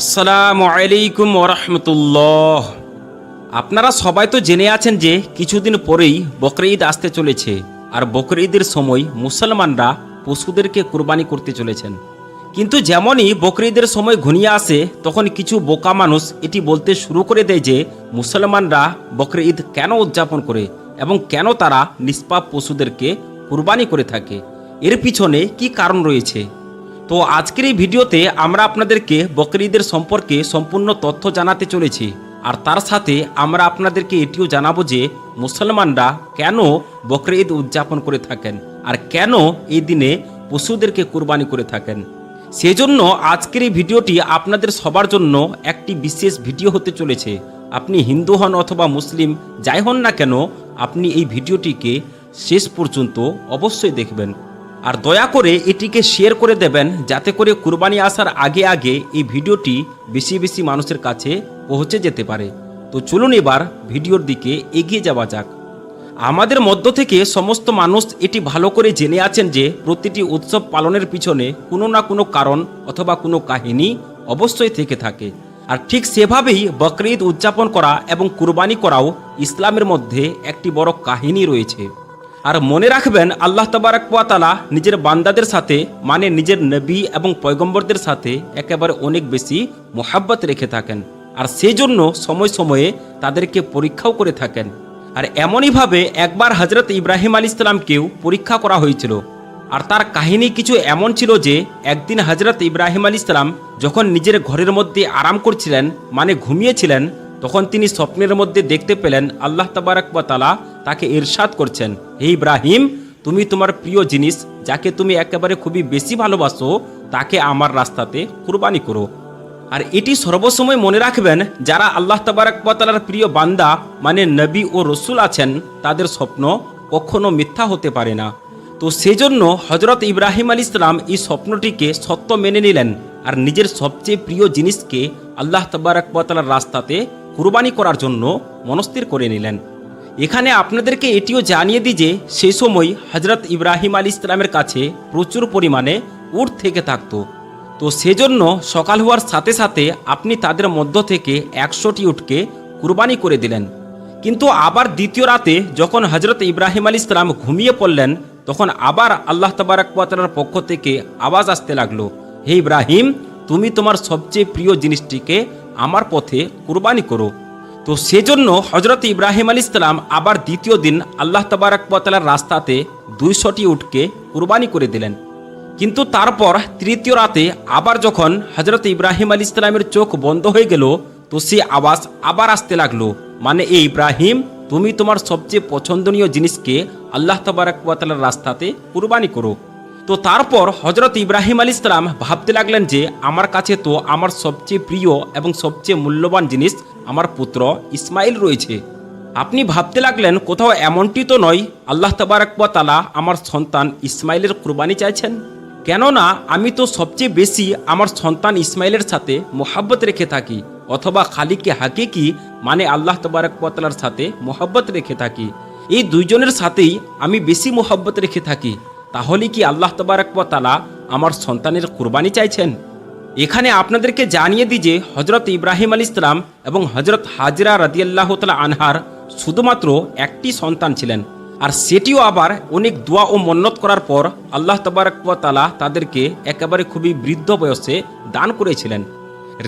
আসসালামু আলাইকুম ওরহমতুল্লাহ আপনারা সবাই তো জেনে আছেন যে কিছুদিন পরেই বকরি ঈদ আসতে চলেছে আর বকরি ঈদের সময় মুসলমানরা পশুদেরকে কুরবানি করতে চলেছেন। কিন্তু যেমনই বকরি ঈদের সময় ঘনিয়ে আসে, তখন কিছু বোকা মানুষ এটি বলতে শুরু করে দেয় যে মুসলমানরা বকরি ঈদ কেন উদযাপন করে এবং কেন তারা নিষ্পাপ পশুদেরকে কুরবানি করে থাকে। এর পিছনে কি কারণ রয়েছে? তো আজকের এই ভিডিওতে আমরা আপনাদেরকে বকরিদের সম্পর্কে সম্পূর্ণ তথ্য জানাতে চলেছি। আর তার সাথে আমরা আপনাদেরকে এটিও জানাব যে মুসলমানরা কেন বকরি ঈদ উদযাপন করে থাকেন আর কেন এই দিনে পশুদেরকে কুরবানি করে থাকেন। সেজন্য আজকের এই ভিডিওটি আপনাদের সবার জন্য একটি বিশেষ ভিডিও হতে চলেছে। আপনি হিন্দু হন অথবা মুসলিম, যাই হন না কেন, আপনি এই ভিডিওটিকে শেষ পর্যন্ত অবশ্যই দেখবেন। আর দয়া করে এটিকে শেয়ার করে দেবেন, যাতে করে কুরবানি আসার আগে আগে এই ভিডিওটি বেশি বেশি মানুষের কাছে পৌঁছে যেতে পারে। তো চলুন এবার ভিডিওর দিকে এগিয়ে যাওয়া যাক। আমাদের মধ্য থেকে সমস্ত মানুষ এটি ভালো করে জেনে আছেন যে প্রতিটি উৎসব পালনের পিছনে কোনো না কোনো কারণ অথবা কোনো কাহিনী অবশ্যই থেকে থাকে। আর ঠিক সেভাবেই বকরিদ উদযাপন করা এবং কুরবানি করাও ইসলামের মধ্যে একটি বড় কাহিনী রয়েছে। আর মনে রাখবেন, আল্লাহ তাবারাকালা নিজের বান্দাদের সাথে মানে নিজের নবী এবং পয়গম্বরদের সাথে একেবারে অনেক বেশি মোহাব্বত রেখে থাকেন। আর সেজন্য সময় সময়ে তাদেরকে পরীক্ষাও করে থাকেন। আর এমনইভাবে একবার হজরত ইব্রাহিম আলী ইসলামকেও পরীক্ষা করা হয়েছিল। আর তার কাহিনী কিছু এমন ছিল যে, একদিন হজরত ইব্রাহিম আলী ইসলাম যখন নিজের ঘরের মধ্যে আরাম করছিলেন মানে ঘুমিয়েছিলেন, তখন তিনি স্বপ্নের মধ্যে দেখতে পেলেন আল্লাহ তাবারাকতালা তাকে ইরশাদ করছেন, হে ইব্রাহিম, তুমি তোমার প্রিয় জিনিস যাকে তুমি একেবারে খুবই বেশি ভালোবাসো, তাকে আমার রাস্তাতে কুরবানি করো। আর এটি সর্বসময় মনে রাখবেন, যারা আল্লাহ তাবারাকতালার প্রিয় বান্দা মানে নবী ও রসুল আছেন, তাদের স্বপ্ন কখনো মিথ্যা হতে পারে না। তো সেজন্য হজরত ইব্রাহিম আলী ইসলাম এই স্বপ্নটিকে সত্য মেনে নিলেন আর নিজের সবচেয়ে প্রিয় জিনিসকে আল্লাহ তবারকতালার রাস্তাতে কুরবানি করার জন্য মনস্থির করে নিলেন। এখানে আপনাদেরকে এটিও জানিয়ে দিই যে সেই সময় হজরত ইব্রাহিম আলী ইসলামের কাছে প্রচুর পরিমাণে উট থেকে থাকত। তো সেজন্য সকাল হওয়ার সাথে সাথে আপনি তাদের মধ্য থেকে একশোটি উটকে কুরবানি করে দিলেন। কিন্তু আবার দ্বিতীয় রাতে যখন হজরত ইব্রাহিম আলী ইসলাম ঘুমিয়ে পড়লেন, তখন আবার আল্লাহ তবারকালার পক্ষ থেকে আওয়াজ আসতে লাগল, হে ইব্রাহিম, তুমি তোমার সবচেয়ে প্রিয় জিনিসটিকে আমার পথে কুরবানি করো। তো সেজন্য হজরত ইব্রাহিম আলী ইসলাম আবার দ্বিতীয় দিন আল্লাহ তবারকালার রাস্তাতে দুইশোটি উটকে কুরবানি করে দিলেন। কিন্তু তারপর তৃতীয় রাতে আবার যখন হজরত ইব্রাহিম আলী ইসলামের চোখ বন্ধ হয়ে গেল, তো সে আওয়াজ আবার আসতে লাগল মানে এই ইব্রাহিম, তুমি তোমার সবচেয়ে পছন্দনীয় জিনিসকে আল্লাহ তবারকালার রাস্তাতে কুরবানি করো। তো তারপর হজরত ইব্রাহিম আলী ইসলাম ভাবতে লাগলেন যে, আমার কাছে তো আমার সবচেয়ে প্রিয় এবং সবচেয়ে মূল্যবান জিনিস আমার পুত্র ইসমাইল রয়েছে। আপনি ভাবতে লাগলেন, কোথাও এমনটি তো নয়, আল্লাহ তবারকালা আমার সন্তান ইসমাইলের কুরবানি চাইছেন? কেননা, আমি তো সবচেয়ে বেশি আমার সন্তান ইসমাইলের সাথে মোহাব্বত রেখে থাকি, অথবা খালিকে হাকিকি মানে আল্লাহ তবারকালার সাথে মোহাব্বত রেখে থাকি। এই দুইজনের সাথেই আমি বেশি মোহাব্বত রেখে থাকি। তাহলে কি আল্লাহ তবারকালা আমার সন্তানের কুরবানি চাইছেন? এখানে আপনাদেরকে জানিয়ে দিই যে হজরত ইব্রাহিম আলী ইসলাম এবং হজরত হাজরা রাদিয়াল্লাহ তালা আনহার শুধুমাত্র একটি সন্তান ছিলেন। আর সেটিও আবার অনেক দোয়া ও মন্নত করার পর আল্লাহ তবারকালা তাদেরকে একেবারে খুবই বৃদ্ধ বয়সে দান করেছিলেন।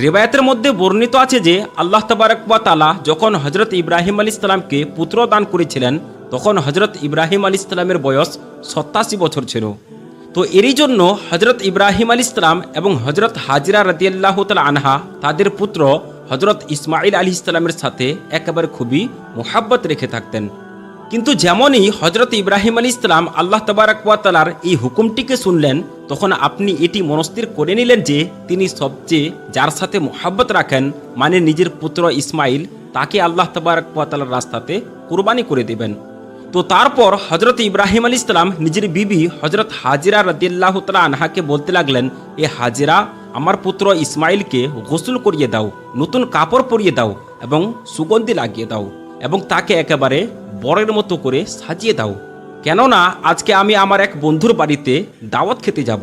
রেবায়তের মধ্যে বর্ণিত আছে যে আল্লাহ তবারকালা যখন হজরত ইব্রাহিম আলী ইসলামকে পুত্র দান করেছিলেন, তখন হজরত ইব্রাহিম আলী ইসলামের বয়স সত্তাশি বছর ছিল। তো এরই জন্য হজরত ইব্রাহিম আলী ইসলাম এবং হজরত হাজিরা রদিয়াল্লাহ তাল আনহা, তাদের পুত্র হজরত ইসমাইল আলী ইসলামের সাথে একেবারে খুবই মোহাব্বত রেখে থাকতেন। কিন্তু যেমনই হজরত ইব্রাহিম আলী ইসলাম আল্লাহ তবারকালার এই হুকুমটিকে শুনলেন, তখন আপনি এটি মনস্থির করে নিলেন যে তিনি সবচেয়ে যার সাথে মোহাব্বত রাখেন মানে নিজের পুত্র ইসমাইল তাকে আল্লাহ তবারকালার রাস্তাতে কুরবানি করে দেবেন। তো তারপর হজরত ইব্রাহিম আলী ইসলাম নিজের বিবি হজরত হাজিরা রদিল্লাহ তালা আনহাকে বলতে লাগলেন, এ হাজিরা, আমার পুত্র ইসমাইলকে গোসল করিয়ে দাও, নতুন কাপড় পরিয়ে দাও এবং সুগন্ধি লাগিয়ে দাও এবং তাকে একেবারে বরের মতো করে সাজিয়ে দাও। কেননা আজকে আমি আমার এক বন্ধুর বাড়িতে দাওয়াত খেতে যাব।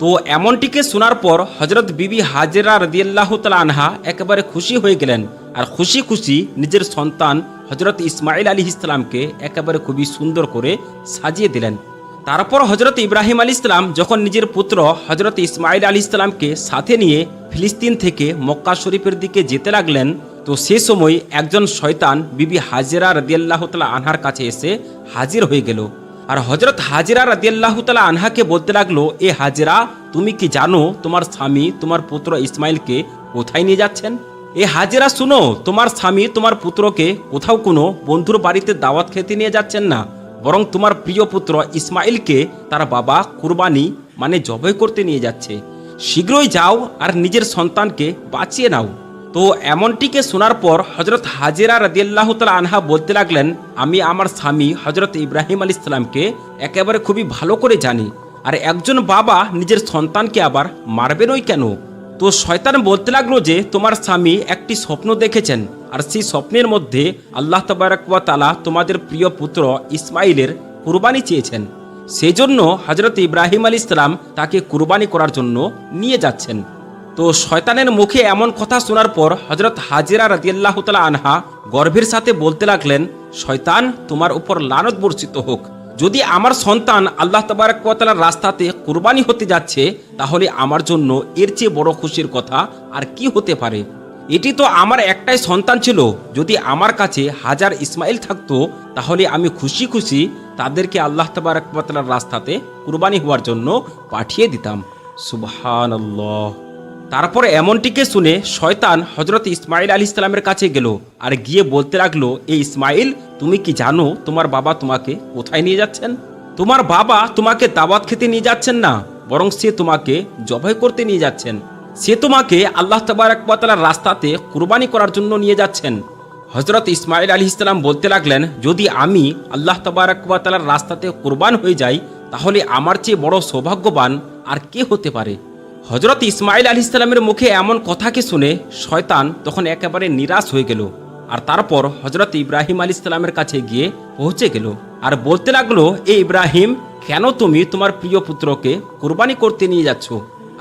তো এমনটিকে শোনার পর হজরত বিবি হাজেরা রদিয়াল্লাহ তালা আনহা একেবারে খুশি হয়ে গেলেন। আর খুশি খুশি নিজের সন্তান হজরত ইসমাইল আলী ইসলামকে একেবারে খুবই সুন্দর করে সাজিয়ে দিলেন। তারপর হজরত ইব্রাহিম আলী ইসলাম যখন নিজের পুত্র হজরত ইসমাইল আলী ইসলামকে সাথে নিয়ে ফিলিস্তিন থেকে মক্কা শরীফের দিকে যেতে লাগলেন, তো সে সময় একজন শয়তান বিবি হাজেরা রদিয়াল্লাহ তালা আনহার কাছে এসে হাজির হয়ে গেল। আর হজরত হাজিরা রাদিয়াল্লাহ তালা আনহাকে বলতে লাগল, এ হাজিরা, তুমি কি জানো তোমার স্বামী তোমার পুত্র ইসমাইলকে কোথায় নিয়ে যাচ্ছেন? এ হাজিরা, শুনো, তোমার স্বামী তোমার পুত্রকে কোথাও কোনো বন্ধুর বাড়িতে দাওয়াত খেতে নিয়ে যাচ্ছেন না। বরং তোমার প্রিয় পুত্র ইসমাইলকে তার বাবা কুরবানি মানে জবাই করতে নিয়ে যাচ্ছে। শীঘ্রই যাও আর নিজের সন্তানকে বাঁচিয়ে নাও। তো এমনটিকে শোনার পর হজরত হাজিরা রাদিয়াল্লাহ তালা আনহা বলতে লাগলেন, আমি আমার স্বামী হজরত ইব্রাহিম আলী ইসলামকে একেবারে খুবই ভালো করে জানি, আর একজন বাবা নিজের সন্তানকে আবার মারবেনই কেন? তো শয়তান বলতে লাগল যে, তোমার স্বামী একটি স্বপ্ন দেখেছেন, আর সেই স্বপ্নের মধ্যে আল্লাহ তবারকুয়া তালা তোমাদের প্রিয় পুত্র ইসমাইলের কুরবানি চেয়েছেন। সেজন্য হজরত ইব্রাহিম আলী ইসলাম তাকে কুরবানি করার জন্য নিয়ে যাচ্ছেন। তো শয়তানের মুখে এমন কথা শোনার পর হজরত হাজিরা রাদিয়াল্লাহ তালা আনহা গর্ভের সাথে বলতে লাগলেন, শয়তান তোমার উপর লানত বর্ষিত হোক। যদি আমার সন্তান আল্লাহ তবারকালার রাস্তাতে কুরবানি হতে যাচ্ছে, তাহলে আমার জন্য এর চেয়ে বড় খুশির কথা আর কি হতে পারে? এটি তো আমার একটাই সন্তান ছিল। যদি আমার কাছে হাজার ইসমাইল থাকতো, তাহলে আমি খুশি খুশি তাদেরকে আল্লাহ তবারকালার রাস্তাতে কুরবানি হওয়ার জন্য পাঠিয়ে দিতাম। সুবহান তারপর এমনটিকে শুনে শয়তান হজরত ইসমাইল আলী ইসলামের কাছে গেল আর গিয়ে বলতে লাগল এই ইসমাইল তুমি কি জানো তোমার বাবা তোমাকে কোথায় নিয়ে যাচ্ছেন? তোমার বাবা তোমাকে দাওয়াত খেতে নিয়ে যাচ্ছেন না, বরং সে তোমাকে জবাই করতে নিয়ে যাচ্ছেন। সে তোমাকে আল্লাহ তবারকতালার রাস্তাতে কুরবানি করার জন্য নিয়ে যাচ্ছেন। হজরত ইসমাইল আলী ইসলাম বলতে লাগলেন, যদি আমি আল্লাহ তবারকতালার রাস্তাতে কুরবান হয়ে যাই, তাহলে আমার চেয়ে বড় সৌভাগ্যবান আর কে হতে পারে? হজরত ইসমাইল আলি ইসলামের মুখে এমন কথাকে শুনে শয়তান তখন একেবারে নিরাশ হয়ে গেল। আর তারপর হজরত ইব্রাহিম আলী ইসলামের কাছে গিয়ে পৌঁছে গেল আর বলতে লাগল, এ ইব্রাহিম, কেন তুমি তোমার প্রিয় পুত্রকে কুরবানি করতে নিয়ে যাচ্ছ?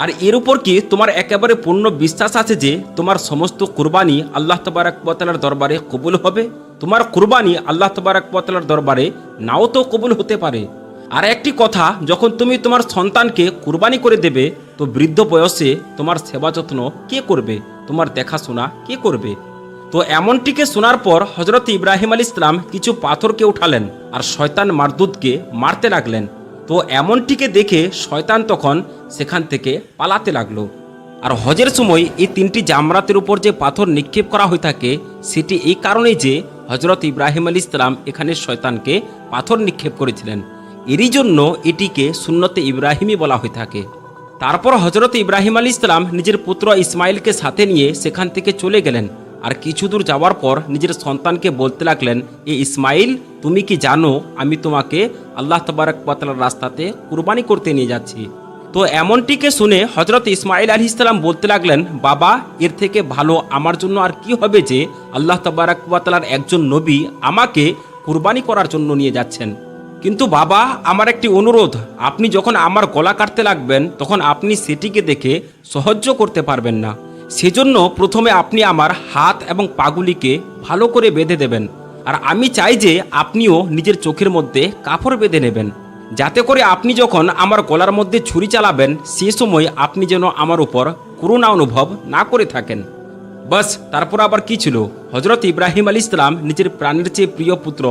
আর এর উপর কি তোমার একেবারে পূর্ণ বিশ্বাস আছে যে তোমার সমস্ত কুরবানি আল্লাহ তবারকবতালার দরবারে কবুল হবে? তোমার কুরবানি আল্লাহ তবারকবতালার দরবারে নাও তো কবুল হতে পারে। আর একটি কথা, যখন তুমি তোমার সন্তানকে কুরবানি করে দেবে তো বৃদ্ধ বয়সে তোমার সেবা যত্ন কে করবে? তোমার দেখাশোনা কে করবে? তো এমনটিকে শোনার পর হজরত ইব্রাহিম আলী ইসলাম কিছু পাথরকে উঠালেন আর শয়তান মারদুদকে মারতে লাগলেন। তো এমনটিকে দেখে শয়তান তখন সেখান থেকে পালাতে লাগল। আর হজের সময় এই তিনটি জামরাতের উপর যে পাথর নিক্ষেপ করা হয়ে থাকে, সেটি এই কারণেই যে হজরত ইব্রাহিম আলী ইসলাম এখানে শয়তানকে পাথর নিক্ষেপ করেছিলেন। এরই জন্য এটিকে সুন্নতে ইব্রাহিমই বলা হয়ে থাকে। তারপর হজরত ইব্রাহিম আলী ইসলাম নিজের পুত্র ইসমাইলকে সাথে নিয়ে সেখান থেকে চলে গেলেন। আর কিছু দূর যাওয়ার পর নিজের সন্তানকে বলতে লাগলেন, এ ইসমাইল তুমি কি জানো আমি তোমাকে আল্লাহ তবারক পাতালার রাস্তাতে কুরবানি করতে নিয়ে যাচ্ছি? তো এমনটিকে শুনে হজরত ইসমাইল আলী ইসলাম বলতে লাগলেন, বাবা, এর থেকে ভালো আমার জন্য আর কি হবে যে আল্লাহ তবারকালার একজন নবী আমাকে কুরবানি করার জন্য নিয়ে যাচ্ছেন? কিন্তু বাবা, আমার একটি অনুরোধ। আপনি যখন আমার গলা কাটতে লাগবেন, তখন আপনি সেটিকে দেখে সহ্য করতে পারবেন না। সেজন্য প্রথমে আপনি আমার হাত এবং পাগুলিকে ভালো করে বেঁধে দেবেন। আর আমি চাই যে আপনিও নিজের চোখের মধ্যে কাপড় বেঁধে নেবেন। যাতে করে আপনি যখন আমার গলার মধ্যে ছুরি চালাবেন, সে সময় আপনি যেন আমার উপর করুণা অনুভব না করে থাকেন। বাস, তারপর আবার কি ছিল? হজরত ইব্রাহিম আলী ইসলাম নিজের প্রাণের চেয়ে প্রিয় পুত্র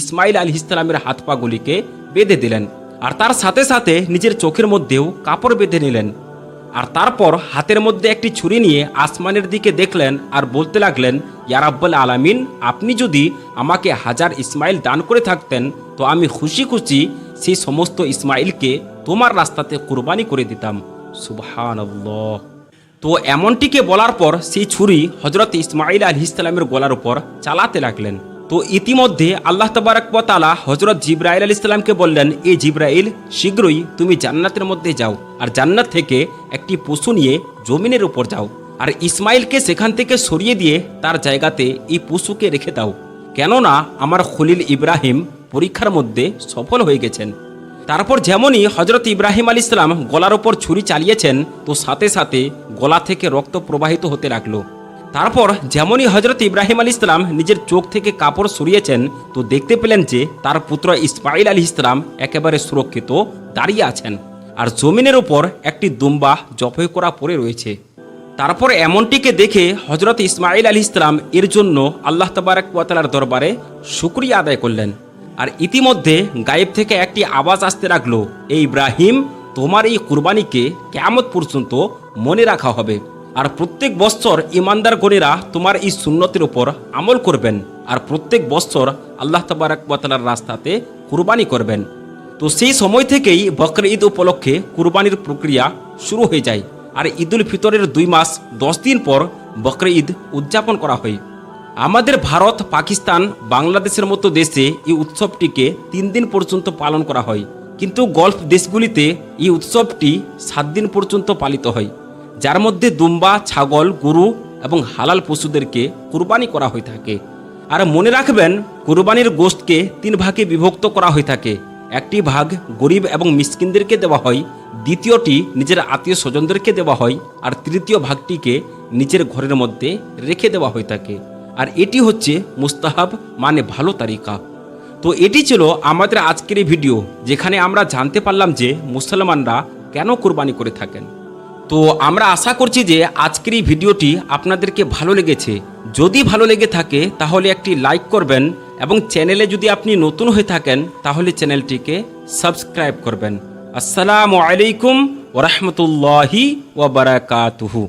ইসমাইল আলী ইসলামের হাত পাগুলিকে বেঁধে দিলেন আর তার সাথে সাথে নিজের চোখের মধ্যেও কাপড় বেঁধে নিলেন। আর তারপর হাতের মধ্যে একটি ছুরি নিয়ে আসমানের দিকে দেখলেন আর বলতে লাগলেন ইয়ারাব্বাল আলামিন, আপনি যদি আমাকে হাজার ইসমাইল দান করে থাকতেন, তো আমি খুশি খুশি সেই সমস্ত ইসমাইলকে তোমার রাস্তাতে কুরবানি করে দিতাম। সুবহান তো এমনটিকে বলার পর সেই ছুরি হজরত ইসমাইল আল ইসলামের গলার উপর চালাতে লাগলেন। তো ইতিমধ্যে আল্লাহ তবারকতালা হজরত জিব্রাইল আল ইসলামকে বললেন, এ জিব্রাইল, শীঘ্রই তুমি জান্নাতের মধ্যে যাও আর জান্নাত থেকে একটি পশু নিয়ে জমিনের উপর যাও আর ইসমাইলকে সেখান থেকে সরিয়ে দিয়ে তার জায়গাতে এই পশুকে রেখে দাও। কেননা আমার খলিল ইব্রাহিম পরীক্ষার মধ্যে সফল হয়ে গেছেন। তারপর যেমনই হজরত ইব্রাহিম আলী ইসলাম গলার ওপর ছুরি চালিয়েছেন, তো সাথে সাথে গলা থেকে রক্ত প্রবাহিত হতে লাগল। তারপর যেমনই হজরত ইব্রাহিম আলী ইসলাম নিজের চোখ থেকে কাপড় সরিয়েছেন, তো দেখতে পেলেন যে তার পুত্র ইসমাইল আলী ইসলাম একেবারে সুরক্ষিত দাঁড়িয়ে আছেন আর জমিনের ওপর একটি দুম্বা জপয় করা পড়ে রয়েছে। তারপর এমনটিকে দেখে হজরত ইসমাইল আলী ইসলাম এর জন্য আল্লাহ তবারক ওয়াতালার দরবারে শুক্রিয়া আদায় করলেন। আর ইতিমধ্যে গায়েব থেকে একটি আওয়াজ আসতে লাগল এই ইব্রাহিম, তোমার এই কুরবানিকে কেমত পর্যন্ত মনে রাখা হবে। আর প্রত্যেক বৎসর ইমানদার গণেরা তোমার এই সুন্নতির উপর আমল করবেন। আর প্রত্যেক বৎসর আল্লাহ তবারক ওয়াতালার রাস্তাতে কুরবানি করবেন। তো সেই সময় থেকেই বকর ঈদ উপলক্ষে কুরবানির প্রক্রিয়া শুরু হয়ে যায়। আর ঈদুল ফিতরের দুই মাস, দশ দিন পর বকর ঈদ উদযাপন করা হয়। আমাদের ভারত, পাকিস্তান, বাংলাদেশের মতো দেশে এই উৎসবটিকে তিন দিন পর্যন্ত পালন করা হয়। কিন্তু গল্ফ দেশগুলিতে এই উৎসবটি সাত দিন পর্যন্ত পালিত হয়, যার মধ্যে দুম্বা, ছাগল, গরু এবং হালাল পশুদেরকে কুরবানি করা হয়ে থাকে। আর মনে রাখবেন, কুরবানির গোশতকে তিন ভাগে বিভক্ত করা হয়ে থাকে। একটি ভাগ গরিব এবং মিসকিনদেরকে দেওয়া হয়, দ্বিতীয়টি নিজের আত্মীয় স্বজনদেরকে দেওয়া হয়, আর তৃতীয় ভাগটিকে নিজের ঘরের মধ্যে রেখে দেওয়া হয়ে থাকে। আর এটি হচ্ছে মুস্তাহাব মানে ভালো তারিকা। তো এটি ছিল আমাদের আজকের এই ভিডিও, যেখানে আমরা জানতে পারলাম যে মুসলমানরা কেন কোরবানি করে থাকেন। তো আমরা আশা করছি যে আজকের এই ভিডিওটি আপনাদেরকে ভালো লেগেছে। যদি ভালো লেগে থাকে, তাহলে একটি লাইক করবেন এবং চ্যানেলে যদি আপনি নতুন হয়ে থাকেন, তাহলে চ্যানেলটিকে সাবস্ক্রাইব করবেন। আসসালামু আলাইকুম ওরহমতুল্লাহি ওবরাকাতুহু